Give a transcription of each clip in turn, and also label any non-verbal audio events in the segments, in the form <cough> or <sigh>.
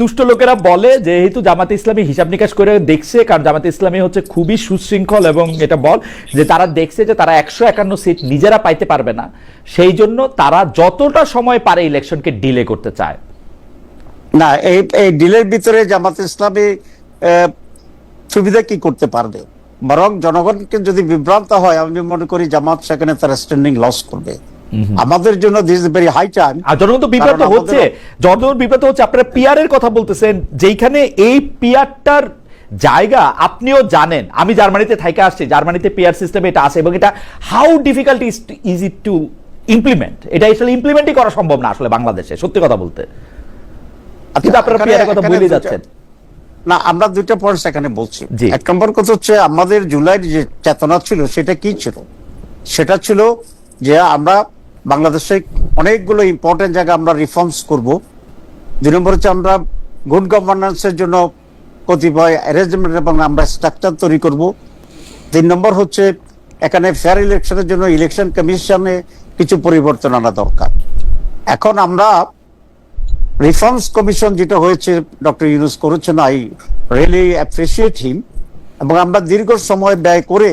দুষ্ট লোকেরা বলে যেহেতু জামাতে ইসলামী হিসাব নিকাশ করে দেখছে, কারণ জামাতে ইসলামী হচ্ছে খুবই সুশৃঙ্খল এবং এটা বল যে, তারা দেখছে যে, তারা একশো একান্ন সিট নিজেরা পাইতে পারবে না। সেই জন্য তারা যতটা সময় পারে ইলেকশনকে ডিলে করতে চায়। না, এই এই ডিলের ভিতরে জামাত ইসলামী সুবিধা কি করতে পারবে? বরং জনগণকে যদি বিভ্রান্ত হয়, আমি মনে করি জামাত সেখানে তার স্ট্যান্ডিং লস করবে। আমাদের জন্য this is very high time আর জনগণ তো আমাদের- হচ্ছে। জনগণ বিব্রত হচ্ছে। আপনারা পিআর এর কথা বলতেছেন যেইখানে এই পিআরটার জায়গা আপনিও জানেন। আমি জার্মানিতে থাইকে আসছি জার্মানিতে পিআর সিস্টেম এটা আছে এবং এটা how difficult is it to implement এটা আসলে ইমপ্লিমেন্টই করা সম্ভব না আসলে বাংলাদেশে সত্যি কথা বলতে। কিন্তু আপনারা এর কথা বলে যাচ্ছেন। না আমরা দুইটা পয়েন্ট এখানে বলছি। এক নম্বর কথা হচ্ছে আমাদের জুলাইয়ের যে চেতনা ছিল সেটা কি ছিল? সেটা ছিল যে আমরা বাংলাদেশে অনেকগুলো ইম্পর্টেন্ট জায়গা আমরা রিফর্মস করব। দুই নম্বর হচ্ছে আমরা গুড গভর্নেন্সের জন্য কতিপয় অ্যারেঞ্জমেন্ট এবং আমরা স্ট্রাকচার তৈরি করব। তিন নম্বর হচ্ছে এখানে ফেয়ার ইলেকশনের জন্য ইলেকশন কমিশনে কিছু পরিবর্তন আনা দরকার। এখন আমরা রিফর্মস কমিশন যেটা হয়েছে ডক্টর ইউনুস করেছেন আই রিয়েলি অ্যাপ্রিসিয়েট হিম এবং আমরা দীর্ঘ সময় ব্যয় করে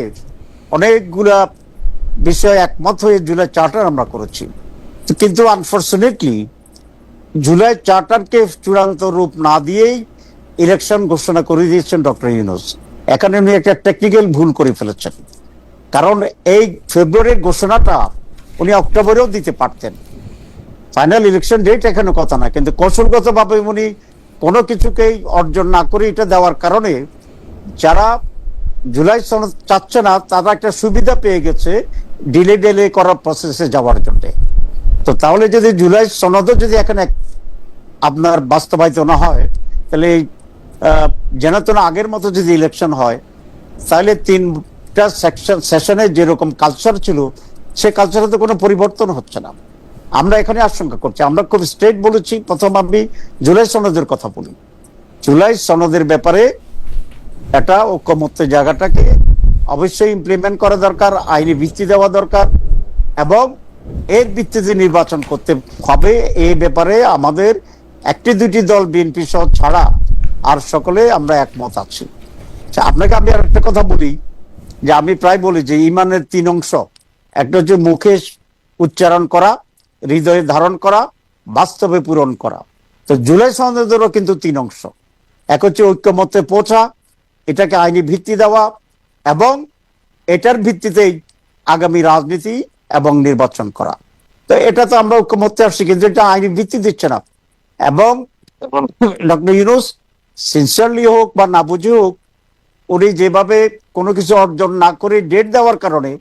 অনেকগুলা বিষয়ে একমত হয়ে জুলাই চার্টার আমরা করেছি। কিন্তু আনফর্চুনেটলি জুলাই চার্টারকে চূড়ান্ত রূপ না দিয়েই ইলেকশন ঘোষণা করে দিয়েছেন ডক্টর ইউনুস। এখানে উনি একটা টেকনিক্যাল ভুল করে ফেলেছেন। কারণ এই ফেব্রুয়ারির ঘোষণাটা উনি অক্টোবরেও দিতে পারতেন। ফাইনাল ইলেকশন ডেট এখানে কথা না, কিন্তু কৌশলগতভাবে উনি কোনো কিছুকেই অর্জন না করে এটা দেওয়ার কারণে যারা জুলাই সনদ চাচ্ছে না, তারা একটা সুবিধা পেয়ে গেছে ডিলে ডিলে করার প্রসেসে যাওয়ার জন্য। তো তাহলে যদি জুলাই সনদও যদি এখানে আপনার বাস্তবায়িত না হয়, তাহলে যেন তেন আগের মতো যদি ইলেকশন হয়, তাহলে তিনটা সেকশন সেশনে যেরকম কালচার ছিল, সে কালচারে তো কোনো পরিবর্তন হচ্ছে না। আমরা এখানে আশঙ্কা করছি। আমরা খুব স্ট্রেট বলেছি, প্রথম আমি জুলাই সনদের কথা বলি। জুলাই সনদের ব্যাপারে একটা ঐক্যমত্যের জায়গাটাকে অবশ্যই ইমপ্লিমেন্ট করা দরকার আইনি ভিত্তি দেওয়া দরকার এবং এর ভিত্তিতে নির্বাচন করতে হবে এই ব্যাপারে আমাদের একটি দুটি দল বিএনপি সহ ছাড়া আর সকলে আমরা একমত আছি। আচ্ছা, আপনাকে আমি আর একটা কথা বলি যে আমি প্রায় বলি যে ইমানের তিন অংশ একটা হচ্ছে মুখে উচ্চারণ করা হৃদয়ে ধারণ করা বাস্তবে পূরণ করা। তো জুলাই সনদেরও কিন্তু তিন অংশ। এক হচ্ছে ঐক্যমত্যে পৌঁছা এটাকে আইনি ভিত্তি দেওয়া এবং এটার ভিত্তিতেই আগামী রাজনীতি এবং নির্বাচন করা। তো এটা তো আমরা ঐক্যমত্যে আসছি কিন্তু এটা আইনি ভিত্তি দিচ্ছে না। এবং ডক্টর ইউনুস সিনসিয়ারলি হোক বা না বুঝে হোক উনি যেভাবে কোনো কিছু অর্জন না করে ডেট দেওয়ার কারণে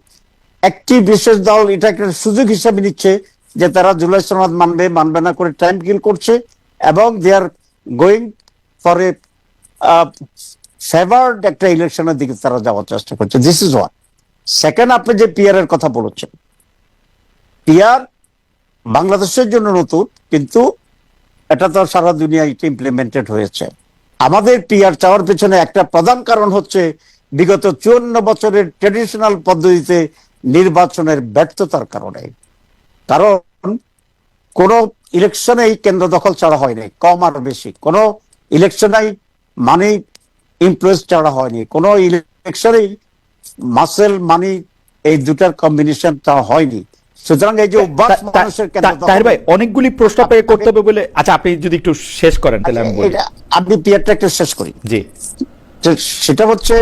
একটি বিশেষ দল এটা একটা সুযোগ হিসাবে নিচ্ছে যে তারা জুলাই সনদ মানবে মানবে না করে টাইম কিল করছে এবং they are going for a favoured একটা ইলেকশনের দিকে তারা যাওয়ার চেষ্টা করছে। দিস ইজ ওয়ান সেকেন্ড আপনি যে পিয়ার এর কথা বলেছেন। পিয়ার বাংলাদেশের জন্য নতুন, কিন্তু এটা তো সারা দুনিয়ায় ইমপ্লিমেন্টেড হয়েছে। আমাদের পিয়ার চাওয়ার পেছনে একটা প্রধান কারণ হচ্ছে বিগত চুয়ান্ন বছরের ট্রেডিশনাল পদ্ধতিতে নির্বাচনের ব্যর্থতার কারণে। কারণ কোন ইলেকশনেই কেন্দ্র দখল ছাড়া হয়নি কম আর বেশি। কোন ইলেকশনেই মানি ইনফ্লুয়েন্স ছাড়া হয়নি। কোন ইলেকশনেই মাসেল মানি এই দুটার কম্বিনেশন তা হয়নি। সুতরাং এই যে তাহির ভাই অনেকগুলি প্রশ্ন আপনাকে করতে হবে বলে আচ্ছা আপনি যদি একটু শেষ করেন তাহলে আমি বলি। আপনি পিয়ারটা একটু শেষ করি। জি। সেটা হচ্ছে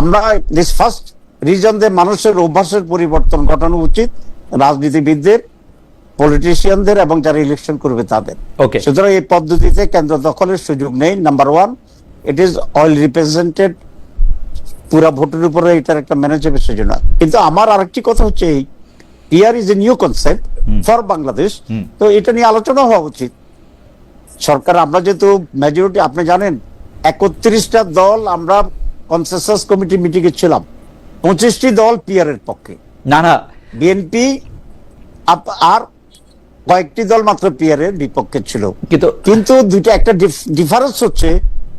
আমরা দিস ফার্স্ট রিজন যে মানুষের অভ্যাসের পরিবর্তন ঘটানো উচিত রাজনীতিবিদদের পলিটিশিয়ানদের এবং যারা ইলেকশন করবে তাদের. সুতরাং এই পদ্ধতিতে কেন্দ্র দখলের সুযোগ নেই number one it is all represented পুরা ভোটের উপরে এটার একটা ম্যানেজেবল সেজন্য কিন্তু আমার আরেকটি কথা হচ্ছে এই PR is a new concept for Bangladesh তো এটা নিয়ে আলোচনা হওয়া উচিত সরকার আমরা যেহেতু মেজরিটি আপনি জানেন একত্রিশটা দল আমরা কনসেসাস কমিটি মিটিং এ ছিলাম পঁচিশটি দল পিআর এর পক্ষে না না বিএনপি আর কয়েকটি দল মাত্র পিআর এর বিপক্ষে ছিল কিন্তু কিন্তু দুইটা একটা ডিফারেন্স হচ্ছে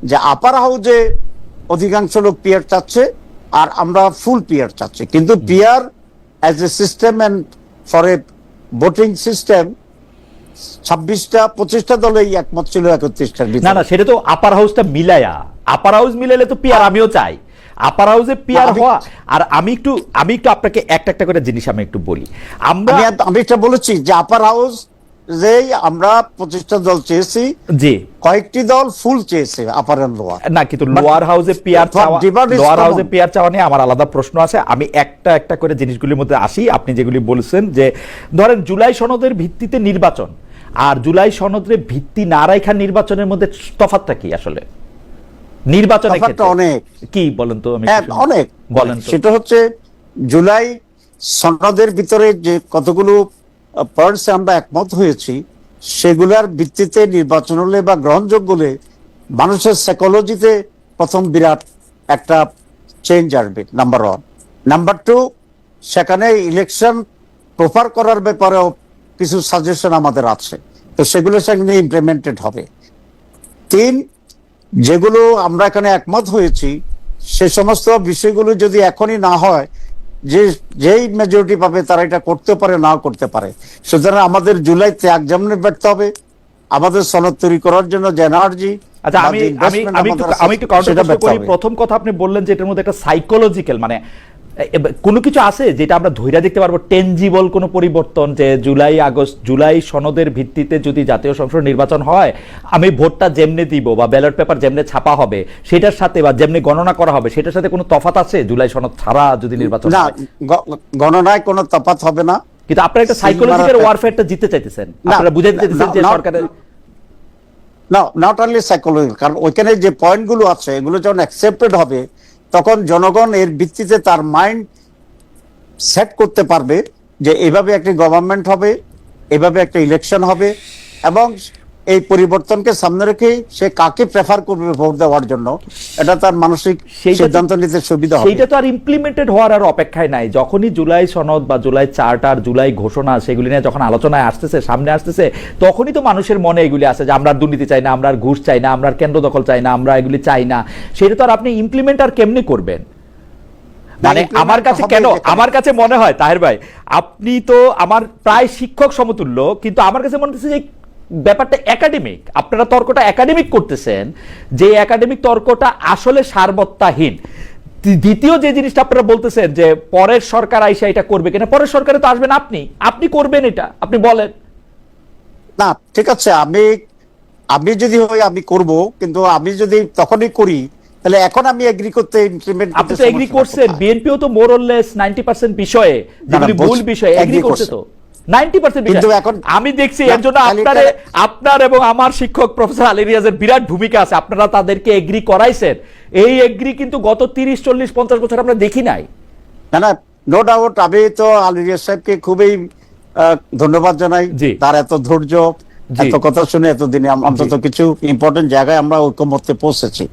যে আপার হাউজে অধিকাংশ লোক পিয়ার চাচ্ছে আর আমরা ফুল পিয়ার চাচ্ছি। কিন্তু PR as a system and for a voting system ছাব্বিশটা পঁচিশটা দলেই একমত ছিল একত্রিশটার না না সেটা তো আপার হাউসটা মিলায়া। আপার হাউস মিলাইলে তো পিয়ার আমিও চাই। আপার হাউসে পিয়ার হওয়া আর আমি একটু আমি একটু আপনাকে একটা একটা করে জিনিস আমি একটু বলি। আমরা আমি আমি এটা বলেছি যে আপার হাউস যে আমরা পঁচিশটা দল চেয়েছি জি। কয়েকটি দল ফুল চেয়েছে আপার এন্ড লোয়ার না কিন্তু লোয়ার হাউসে পিয়ার চাওয়া লোয়ার হাউসে পিয়ার চাওয়া নিয়ে আমার আলাদা প্রশ্ন আছে। আমি একটা একটা করে জিনিসগুলির মধ্যে আসি। আপনি যেগুলি বলছেন যে ধরেন জুলাই সনদের ভিত্তিতে নির্বাচন। আর জুলাই সনদের ভিত্তি না রাখা নির্বাচনের মধ্যে তফাৎটা কি আসলে? নির্বাচনের ক্ষেত্রে। অনেক। কি বলেন তো আমি হ্যাঁ অনেক। বলেন সেটা হচ্ছে জুলাই সনদের ভিতরে যে কতগুলো পয়েন্টস আমরা একমত হয়েছি, সেগুলার ভিত্তিতে নির্বাচন হলে বা গ্রহণযোগ্য হলে মানুষের সাইকোলজিতে প্রথম বিরাট একটা চেঞ্জ আসবে নাম্বার ওয়ান নাম্বার টু সেখানে ইলেকশন প্রপার করার ব্যাপারেও কিছু সাজেশন আমাদের আছে। তো সেগুলো সেখানে ইমপ্লিমেন্টেড হবে। তিন, যেগুলো আমরা এখানে একমত হয়েছি, সে সমস্ত বিষয়গুলো যদি এখনই না হয় যে যেই মেজরিটি পাবে তারা এটা করতে পারে না করতে পারে। সুতরাং আমাদের জুলাই ত্যাগ যেমন ব্যর্থ হবে আমাদের সনদ তৈরি করার জন্য যে এনার্জি আচ্ছা আমি আমি আমি একটু আমি একটু কাউন্টার করি। প্রথম কথা আপনি বললেন যে এটার মধ্যে একটা সাইকোলজিক্যাল মানে কোনো কিছু আছে যেটা আমরা ধৈর্য দেখতে পারব? টেনজিবল কোনো পরিবর্তন যে জুলাই আগস্ট জুলাই সনদের ভিত্তিতে যদি জাতীয় সংসদ নির্বাচন হয় আমি ভোটটা যেমনে দিব বা ব্যালট পেপার যেমনে ছাপা হবে সেটার সাথে বা যেমনে গণনা করা হবে সেটার সাথে কোনো তফাত আছে? জুলাই সনদ ছাড়া যদি নির্বাচন না গণনায় কোনো তফাৎ হবে না। কিন্তু আপনারা একটা সাইকোলজিক্যাল ওয়ারফেয়ারটা জিততে চাইতেছেন। আপনারা বুঝাইতে না, চাইতেছেন না, যে সরকারের না নট অনলি সাইকোলজি কারণ ওইখানে যে পয়েন্টগুলো আছে এগুলো যখন অ্যাকসেপ্টেড হবে তখন জনগণ এর ভিত্তিতে তার মাইন্ড সেট করতে পারবে যে এভাবে একটি গভর্নমেন্ট হবে, এভাবে একটা ইলেকশন হবে এবং এই পরিবর্তনকে সামনে রেখে সে কাকে প্রেফার করবে ভোট দেওয়ার জন্য এটা তার মানসিক সিদ্ধান্ত নিতে সুবিধা হবে। সেইটা তো আর ইমপ্লিমেন্টেড হওয়ার আর অপেক্ষায় নাই। যখনই জুলাই সনদ বা জুলাই চার্টার জুলাই ঘোষণা সেগুলি নিয়ে যখন আলোচনায় আসতেছে সামনে আসতেছে তখনই তো মানুষের মনে এগুলি আছে যে আমরা দুর্নীতি চাই না আমরা ঘুষ চাই না আমরা কেন্দ্র দখল চাই না আমরা এগুলি চাই না। সেটা তো আর আপনি ইমপ্লিমেন্ট আর কেমনি করবেন? মানে আমার কাছে কেন আমার কাছে মনে হয় তাহের ভাই আপনি তো আমার প্রায় শিক্ষক সমতুল্য কিন্তু আমার কাছে মনে হচ্ছে যে ব্যাপারটা একাডেমিক আপনারা তর্কটা একাডেমিক করতেছেন যে একাডেমিক তর্কটা আসলে সারবত্তাহীন দ্বিতীয় যে জিনিসটা আপনারা বলতেছেন যে পরের সরকার আইসা এটা করবে কিনা পরের সরকারে তো আসবেন আপনি। আপনি করবেন এটা আপনি বলেন। না ঠিক আছে আমি আমি যদি হই আমি করব কিন্তু আমি যদি তখনই করি তাহলে এখন আমি এগ্রি করতে ইমপ্লিমেন্ট আপনি তো এগ্রি করছেন বিএনপিও তো মোরলেস নাইনটি পার্সেন্ট বিষয়ে যেগুলি ভুল বিষয় এগ্রি করছে। তো। নাইনটি পার্সেন্ট কিন্তু এখন- আমি দেখছি এর জন্য তাহলে আপনার এবং আমার শিক্ষক প্রফেসর আলী রিয়াজের বিরাট ভূমিকা আছে। আপনারা তাদেরকে এগ্রি করাইছেন। এই এগ্রি কিন্তু গত তিরিশ চল্লিশ পঞ্চাশ বছর আমরা দেখি নাই। না না নো ডাউট আমি তো আলিরিয়া সাহেবকে খুবই ধন্যবাদ জানাই। তার এত ধৈর্য এত কথা শুনে এতদিনে অন্তত কিছু ইম্পর্টেন্ট জায়গায় আমরা ঐক্যমত্যে পৌঁছেছি।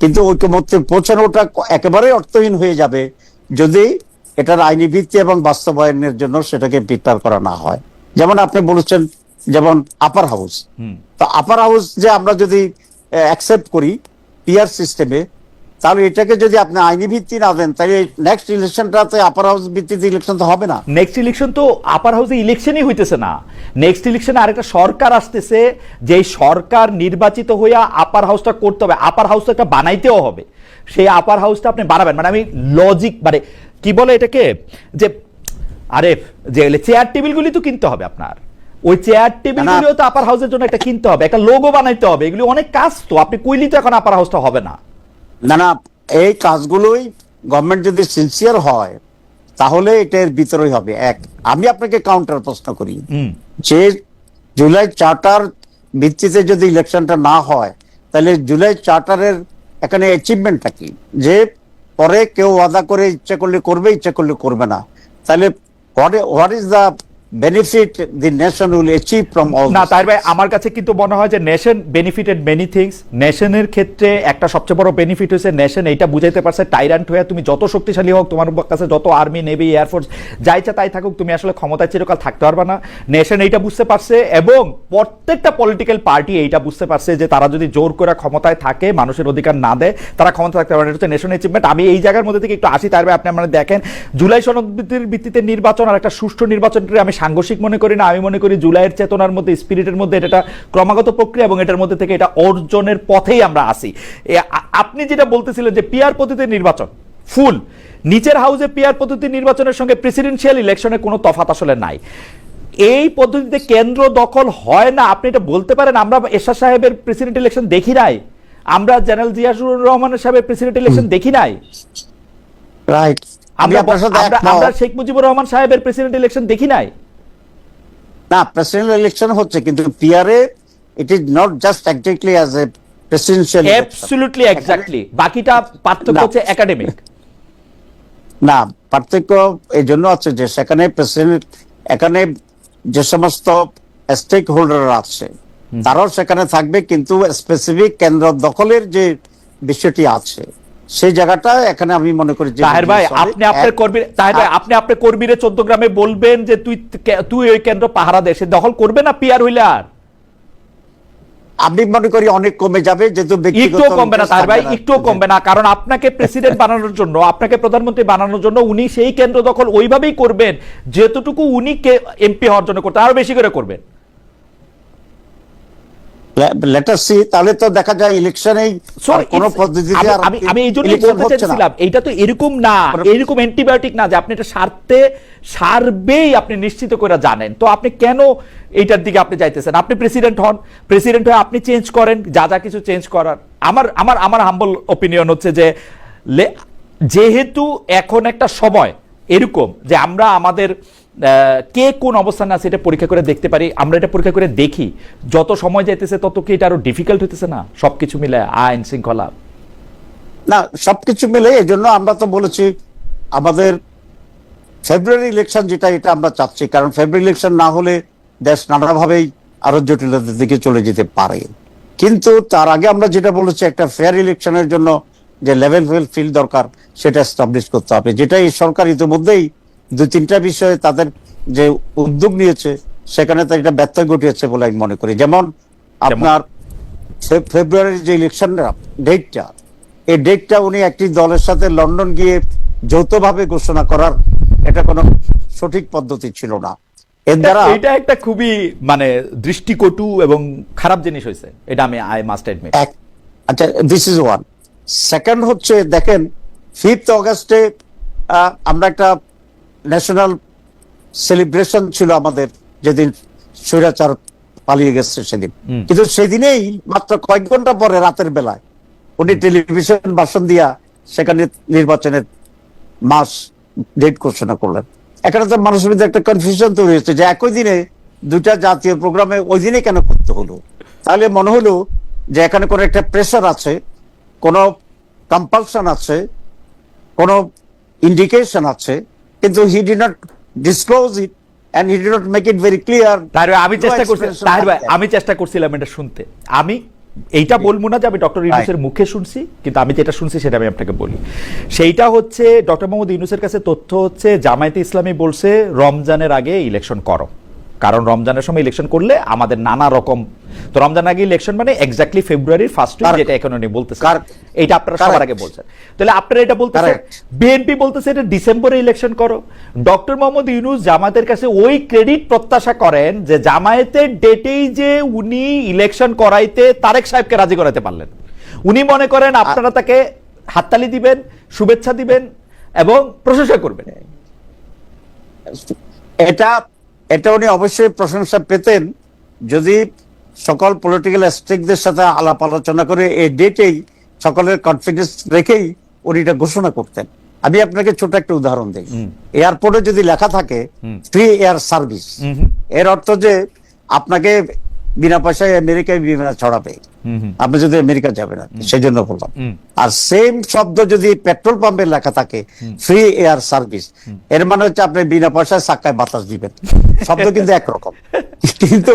কিন্তু ঐক্যমত্যে পৌঁছানোটা একেবারে অর্থহীন হয়ে যাবে। যদি এটার আইনি ভিত্তি এবং বাস্তবায়নের জন্য সেটাকে প্রিপেয়ার করা না হয়। যেমন আপনি বলেছেন যেমন আপার হাউস তো আপার হাউস যে আমরা যদি অ্যাকসেপ্ট করি পিয়ার সিস্টেমে তাহলে এটাকে যদি আপনি আইনি ভিত্তি না দেন তাহলে নেক্সট ইলেকশনটাতে আপার হাউস ভিত্তিতে ইলেকশন তো হবে না। নেক্সট ইলেকশন তো আপার হাউসে ইলেকশনই হইতেছে না। নেক্সট ইলেকশনে আরেকটা সরকার আসতেছে যে সরকার নির্বাচিত হইয়া আপার হাউসটা করতে হবে। আপার হাউসটা একটা বানাইতেও হবে। সেই আপার হাউসটা আপনি বানাবেন। মানে আমি লজিক মানে কি বলে এটাকে? যে আরে যে চেয়ার টেবিলগুলি তো কিনতে হবে আপনার। ওই চেয়ার টেবিলগুলিও তো আপার হাউসের জন্য একটা কিনতে হবে। একটা লোগো বানাইতে হবে। এগুলি অনেক কাজ তো। আপনি কইলি তো এখন আপার হাউসটা হবে না। না না এই কাজগুলোই গভর্নমেন্ট যদি সিনসিয়ার হয় তাহলে এটার ভিতরেই হবে। এক আমি আপনাকে কাউন্টার প্রশ্ন করি। যে জুলাই চার্টার ভিত্তিতে যদি ইলেকশনটা না হয় তাহলে জুলাই চার্টারের এখানে অ্যাচিভমেন্টটা কি? যে পরে কেউ ওয়াদা করে ইচ্ছা করলে করবে, ইচ্ছা করলে করবে না। তাহলে what is the benefit the nation will achieve from all না তাই ভাই আমার কাছে কিন্তু মনে হয় যে নেশন বেনিফিটেড মেনি থিংস নেশনের ক্ষেত্রে একটা সবচেয়ে বড় বেনিফিট হয়েছে নেশন এইটা বুঝাইতে পারছে টাইরান্ট হয়ে তুমি যত শক্তিশালী হোক তোমার কাছে যত আর্মি নেভি এয়ারফোর্স যাই চা তাই থাকুক তুমি আসলে ক্ষমতায় চিরকাল থাকতে পারবে না। নেশন এইটা বুঝতে পারছে এবং প্রত্যেকটা পলিটিক্যাল পার্টি এইটা বুঝতে পারছে যে তারা যদি জোর করে ক্ষমতায় থাকে মানুষের অধিকার না দেয় তারা ক্ষমতা থাকতে পারে এটা হচ্ছে নেশন অ্যাচিভমেন্ট আমি এই জায়গার মধ্যে থেকে একটু আসি তার আপনি মানে দেখেন জুলাই সনদের ভিত্তিতে নির্বাচন আর একটা সুষ্ঠু নির্বাচনের আমি সাংঘর্ষিক মনে করি না আমি মনে করি জুলাইয়ের চেতনার মধ্যে স্পিরিটের মধ্যে এটা ক্রমাগত প্রক্রিয়া এবং এটার মধ্যে থেকে এটা অর্জনের পথেই আমরা আসি। আপনি যেটা বলতেছিলেন যে পিয়ার পদ্ধতির নির্বাচন ফুল। নিচের হাউসে পিয়ার পদ্ধতির নির্বাচনের সঙ্গে প্রেসিডেন্সিয়াল ইলেকশনের কোনো তফাত আসলে নাই। এই পদ্ধতিতে কেন্দ্র দখল হয় না আপনি এটা বলতে পারেন আমরা এরশাদ সাহেবের প্রেসিডেন্ট ইলেকশন দেখি নাই। আমরা জেনারেল জিয়াসুর রহমানের সাহেবের প্রেসিডেন্ট ইলেকশন দেখি নাই। রাইট। আমরা শেখ মুজিবুর রহমান সাহেবের প্রেসিডেন্ট ইলেকশন দেখি নাই। না প্রেসিডেন্ট ইলেকশন হচ্ছে কিন্তু PRA it is not just exactly as a presidential absolutely exactly বাকিটা পার্থক্য হচ্ছে একাডেমিক না পার্থক্য এই জন্য আছে যে সেখানে প্রেসিডেন্ট এখানে যে সমস্ত স্টেক হোল্ডার আছে তারাও সেখানে থাকবে কিন্তু স্পেসিফিক কেন্দ্র দখলের যে বিষয়টি আছে সেই জায়গাটা এখানে আমি মনে করি তাহের ভাই আপনি আপনার কর্মী তাহের ভাই আপনি আপনার কর্মীরে চোদ্দ গ্রামে বলবেন যে তুই তুই ওই কেন্দ্র পাহারা দে সে দখল করবে না পিয়ার হইলে আর আমি মনে করি অনেক কমে যাবে যেহেতু একটুও কমবে না ভাই একটুও কমবে না কারণ আপনাকে প্রেসিডেন্ট বানানোর জন্য আপনাকে প্রধানমন্ত্রী বানানোর জন্য উনি সেই কেন্দ্র দখল ওইভাবেই করবেন যেতটুকু উনি এমপি হওয়ার জন্য করতে আরও বেশি করে করবেন। লেটার সি তাহলে তো দেখা যায় ইলেকশনেই কোন পদ্ধতিতে আমি- আমি এই জন্য election বলতে চাচ্ছিলাম এটা তো এরকম না এরকম অ্যান্টিবায়োটিক না যে আপনি এটা সারতে সারবেই আপনি নিশ্চিত করে জানেন। তো আপনি কেন এইটার দিকে আপনি যাইতেছেন? আপনি প্রেসিডেন্ট হন প্রেসিডেন্ট হয়ে আপনি চেঞ্জ করেন যা যা কিছু চেঞ্জ করার। আমার আমার আমার হাম্বল ওপিনিয়ন হচ্ছে যে যেহেতু এখন একটা সময় এরকম যে আমরা আমাদের কে কোন অবস্থানে আছে এটা পরীক্ষা করে দেখতে পারি। আমরা এটা পরীক্ষা করে দেখি। যত সময় যাইতেছে, তত কি এটা আরও ডিফিকাল্ট হইতেছে না? সবকিছু মিলে আইন শৃঙ্খলা। না, সবকিছু মিলে এই জন্য আমরা তো বলেছি, আমাদের ফেব্রুয়ারি ইলেকশন যেটা, এটা আমরা চাচ্ছি। কারণ ফেব্রুয়ারি ইলেকশন না হলে দেশ নানাভাবেই আরও জটিলতার দিকে চলে যেতে পারে। কিন্তু তার আগে আমরা যেটা বলেছি, একটা ফেয়ার ইলেকশনের জন্য যে লেভেল ফিল্ড দরকার, সেটা এস্টাবলিশ করতে হবে। যেটা এই সরকার ইতিমধ্যেই দুই তিনটা বিষয়ে তাদের যে উদ্যোগ নিয়েছে সেখানে তার একটা ব্যত্যয় ঘটিয়েছে বলে আমি মনে করি। যেমন আপনার ফেব্রুয়ারির যে ইলেকশনটা ডেটটা এই ডেটটা উনি একটি দলের সাথে লন্ডন গিয়ে যৌথভাবে ঘোষণা করার এটা কোনো সঠিক পদ্ধতি ছিল না। এর দ্বারা এটা একটা খুবই মানে দৃষ্টিকটু এবং খারাপ জিনিস হয়েছে এটা আমি আই মাস্ট এক আচ্ছা দিস ইজ ওয়ান সেকেন্ড হচ্ছে দেখেন ফিফথ অগস্টে আমরা একটা ন্যাশনাল সেলিব্রেশন ছিল আমাদের যেদিন স্বৈরাচার পালিয়ে গেছে সেদিন। কিন্তু সেদিনেই মাত্র কয়েক ঘণ্টা পরে রাতের বেলায় উনি টেলিভিশন ভাষণ দিয়া সেখানে নির্বাচনের মাস ডেট ঘোষণা করলেন। এখানে তো মানুষের মধ্যে একটা কনফিউশন তৈরি হয়েছে যে একই দিনে দুইটা জাতীয় প্রোগ্রামে ওই দিনে কেন করতে হলো? তাহলে মনে হলো যে এখানে কোনো একটা প্রেশার আছে কোনো কম্পালশন আছে কোনো ইন্ডিকেশন আছে কিন্তু he did not disclose it and he did not make it very clear তাহলে আমি চেষ্টা করছি তাহির ভাই আমি চেষ্টা করছিলাম এটা শুনতে। আমি এইটা বলব না যে আমি ডক্টর ইউনুসের মুখে শুনছি কিন্তু আমি যেটা শুনছি সেটা আমি আপনাকে বলি। সেইটা হচ্ছে ডক্টর মোহাম্মদ ইউনুসের কাছে তথ্য হচ্ছে জামায়াতে ইসলামী বলছে রমজানের আগে ইলেকশন করো। কারণ রমজানের সময় ইলেকশন করলে আমাদের নানা রকম তো রমজান আগে ইলেকশন মানে এক্স্যাক্টলি ফেব্রুয়ারির ফার্স্ট উইক যেটা এখন উনি বলতেছেন. এইটা আপনারা সবার আগে বলছেন। তাহলে আপনারা এটা বলতেছেন বিএনপি বলতেছে এটা ডিসেম্বরে ইলেকশন করো। ডক্টর মোহাম্মদ ইউনুস জামায়াতের কাছে ওই ক্রেডিট প্রত্যাশা করেন যে জামায়াতের ডেটেই যে উনি ইলেকশন করাইতে তারেক সাহেবকে রাজি করাতে পারলেন। উনি মনে করেন আপনারা তাকে হাততালি দিবেন শুভেচ্ছা দিবেন এবং প্রশংসা করবেন। এটা এটা উনি অবশ্যই প্রশংসা পেতেন যদি সকল পলিটিক্যাল স্টেকদের সাথে আলাপ আলোচনা করে এই ডেটেই সকলের কনফিডেন্স রেখেই উনি এটা ঘোষণা করতেন। আমি আপনাকে ছোট একটা উদাহরণ দিই। এয়ারপোর্টে যদি লেখা থাকে ফ্রি এয়ার সার্ভিস এর অর্থ যে আপনাকে বিনা পয়সায় আমেরিকায় বিমান ছড়াবে। আপনি যদি আমেরিকা যাবেন সেই জন্য বললাম। আর সেম শব্দ যদি পেট্রোল পাম্পে লেখা থাকে ফ্রি এয়ার সার্ভিস এর মানে হচ্ছে আপনি বিনা পয়সায় চাক্কায় বাতাস দিবেন। শব্দ কিন্তু একরকম। <laughs> কিন্তু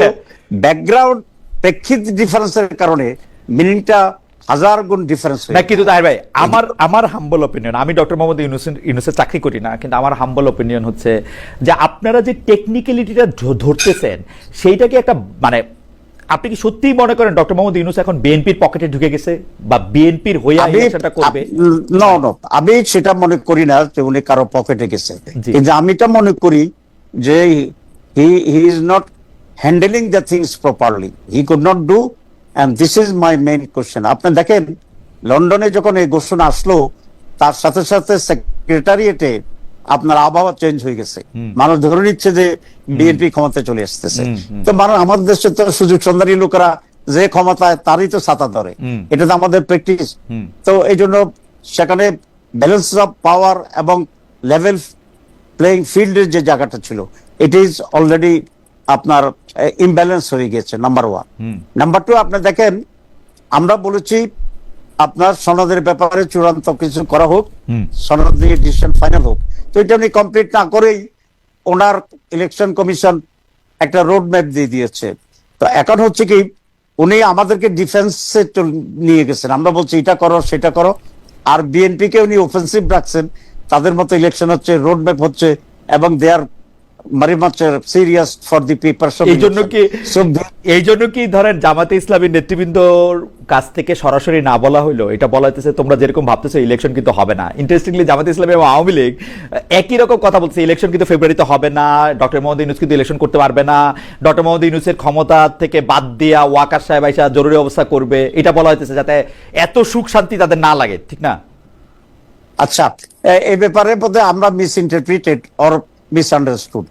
ব্যাকগ্রাউন্ড প্রেক্ষিত ডিফারেন্সের কারণে মিনিংটা হাজার গুণ ডিফারেন্স না কিন্তু তাহের ভাই আমার আমার হাম্বল অপিনিয়ন আমি ডক্টর মোহাম্মদ ইউনুসের ইউনুসের চাকরি করি না কিন্তু আমার হাম্বল অপিনিয়ন হচ্ছে যে আপনারা যে টেকনিক্যালিটিটা ধরতেছেন সেইটাকে একটা মানে আপনি কি সত্যিই মনে করেন ডক্টর মোহাম্মদ ইউনুস এখন বিএনপির পকেটে ঢুকে গেছে বা বিএনপির আমি ইলেকশনটা করবে? নো নো আমি সেটা মনে করি না যে উনি কারও পকেটে গেছে। কিন্তু আমি এটা মনে করি যে he he is not handling the things properly he could not do and this is my main question. আপনি দেখেন লন্ডনে যখন এই ঘোষণা আসলো তার সাথে সাথে সেক্রেটারিয়েটে আপনার আবহাওয়া চেঞ্জ হয়ে গেছে। মানুষ ধরে নিচ্ছে যে বিএনপি ক্ষমতায় চলে আসতেছে। তো মানুষ আমাদের দেশে তো সুযোগ সন্ধানী লোকেরা যে ক্ষমতায় তারই তো ছাতা ধরে। এটা তো আমাদের প্র্যাকটিস তো এই জন্য সেখানে ব্যালেন্স অফ পাওয়ার এবং লেভেল প্লেইং ফিল্ডের যে জায়গাটা ছিল ইট ইজ অলরেডি আপনার ইমব্যালেন্স হয়ে গেছে নাম্বার ওয়ান নাম্বার টু আপনি দেখেন আমরা বলেছি আপনার সনদের ব্যাপারে চূড়ান্ত কিছু করা হোক সনদ নিয়ে ডিসিশন ফাইনাল হোক। তো এটা উনি কমপ্লিট না করেই ওনার ইলেকশন কমিশন একটা রোড ম্যাপ দিয়ে দিয়েছে। তো এখন হচ্ছে কি উনি আমাদেরকে ডিফেন্সে নিয়ে গেছেন। আমরা বলছি এটা করো সেটা করো। আর বিএনপি কে উনি অফেন্সিভ রাখছেন। তাদের মতো ইলেকশন হচ্ছে রোড ম্যাপ হচ্ছে এবং they are much serious for the PRs এই জন্য কি এই জন্য কি ধরেন জামাতে ইসলামী নেতৃবৃন্দর কাছ থেকে সরাসরি না বলা হইল? এটা বলা হইতেছে তোমরা যেরকম ভাবতেছো ইলেকশন কিন্তু হবে না। ইন্টারেস্টিংলি জামাতে ইসলামী এবং আওয়ামী লীগ একই রকম কথা বলছে ইলেকশন কিন্তু ফেব্রুয়ারিতে হবে না ডক্টর মোহাম্মদ ইউনুস কিন্তু ইলেকশন করতে পারবে না ডক্টর মোহাম্মদ ইউনুসের ক্ষমতা থেকে বাদ দিয়া ওয়াকার সাহেব আইসা জরুরি অবস্থা করবে। এটা বলা হইতেছে যাতে এত সুখ শান্তি তাদের না লাগে ঠিক না? আচ্ছা এই ব্যাপারে বোধহয় আমরা misinterpreted or miss understood